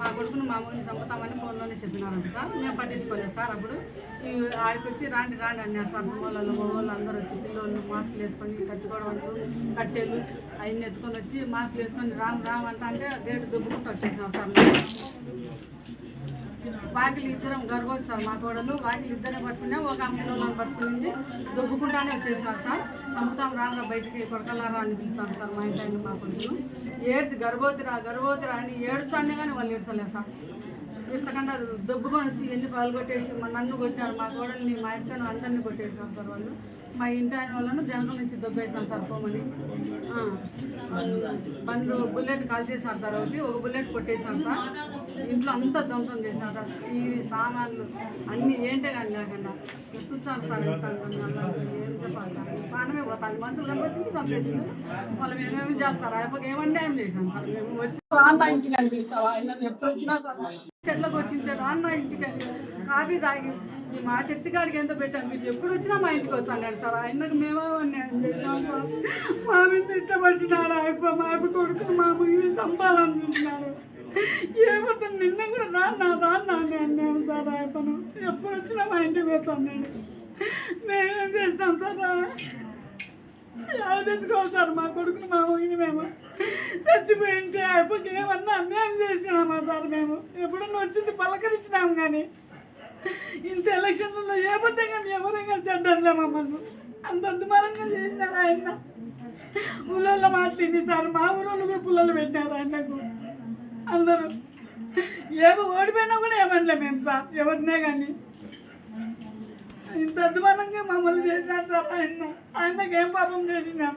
మా కొడుకుని మా అమ్మని చంపుతామని ఫోన్లోనే చెప్పినారంట సార్. మేము పట్టించుకోలేదు సార్ అప్పుడు. ఈ ఆడికి వచ్చి రాండి రాండి అన్నారు సార్. సుమోళ్ళు మగవాళ్ళు అందరూ వచ్చి పిల్లలు మాస్కులు వేసుకొని కట్టుకోవడం కట్టెలు అవన్నీ ఎత్తుకొని వచ్చి మాస్కులు వేసుకొని రామ్ రామ్ అంటే గేటు దుబ్బుకుంటూ వచ్చేసినాం సార్ వాకిలి ఇద్దరం గర్భవతి సార్ మా కోడలు వాకిలి ఇద్దరే పట్టుకున్నాం ఒక అమ్మలోని పట్టుకునింది. దుబ్బుకుంటానే వచ్చేసారు సార్. సముద్రం రాగా బయటికి కొడకలారా అని పిలిచారు సార్ మా ఇంటి మా కొంచెం ఏడ్చి గర్భవతి రా గర్భవతి రా అని ఏడ్చానే కానీ వాళ్ళు ఏడ్చలేదు సార్. ఇసకుండా దొబ్బుకొని వచ్చి ఎన్ని పాలు కొట్టేసి మా నన్ను కొట్టారు మా గోడల్ని మా ఇంటిని అందరినీ కొట్టేసారు సార్ వాళ్ళు. మా ఇంటి ఆయన వాళ్ళను జనరల్ నుంచి దొబ్బేసాం సార్ పోమని బండ్లు బుల్లెట్ కాల్ చేశారు సార్ ఒకటి ఒక బుల్లెట్ కొట్టేశాం సార్. ఇంట్లో అంతా ధ్వంసం చేశారు సార్. టీవీ సామాన్లు అన్నీ ఏంటే కానీ లేకుండా. కూర్చోను సార్ ఇస్తాను ఏం చెప్పాలి సార్. ప్రాణమే పోతాను మనుషులు కనిపించింది చంపేసింది. వాళ్ళు మేమేమి చేస్తారు అయిపోయి ఏమంటే ఏం చేశాం సార్? మేము వచ్చి రాన్న ఇంటికి ఆయన ఎప్పుడు వచ్చినా చెట్లకు వచ్చింటే రాన్న ఇంటికి కాఫీ తాగి మా చెత్తి కాడికి ఎంత పెట్టాను మీరు ఎప్పుడు వచ్చినా మా ఇంటికి వచ్చాను సార్ ఆయనకు మేమో అన్నాడు మా మీద ఇష్టపడుతున్నాడు అయిపో మా అయిపో కొడుకు మా ముగిలి సంపాదన చూసినాడు ఏమవుతా నిన్న కూడా రాన్న రాన్న అని అన్నాను సార్ అయిపోను ఎప్పుడు వచ్చినా మా ఇంటికి వచ్చాను నేను మేమేం చేసినాం సార్ ఎలా తెచ్చుకోవాలి సార్ మా కొడుకుని మా చచ్చిపోయింటే అయిపోయి ఏమన్నా అన్యాయం చేసినామా సార్ మేము? ఎప్పుడన్నా వచ్చింటే పలకరించినాం కానీ. ఇంత ఎలక్షన్లలో ఏ బద్దే కానీ ఎవరైనా చెడ్డలే మమ్మల్ని? అంత అద్దుమానంగా చేసినాడు ఆయన. ఊళ్ళో మాట్లాడి సార్ మా ఊళ్ళో కూడా పుల్లలు పెట్టారు ఆయనకు. అందరూ. ఏమో ఓడిపోయినా కూడా ఏమనలే మేము సార్ ఎవరినే కానీ. ఇంత అద్దుమానంగా మమ్మల్ని చేసినాడు సార్ ఆయన. ఆయనకి ఏం పాపం చేసినాం.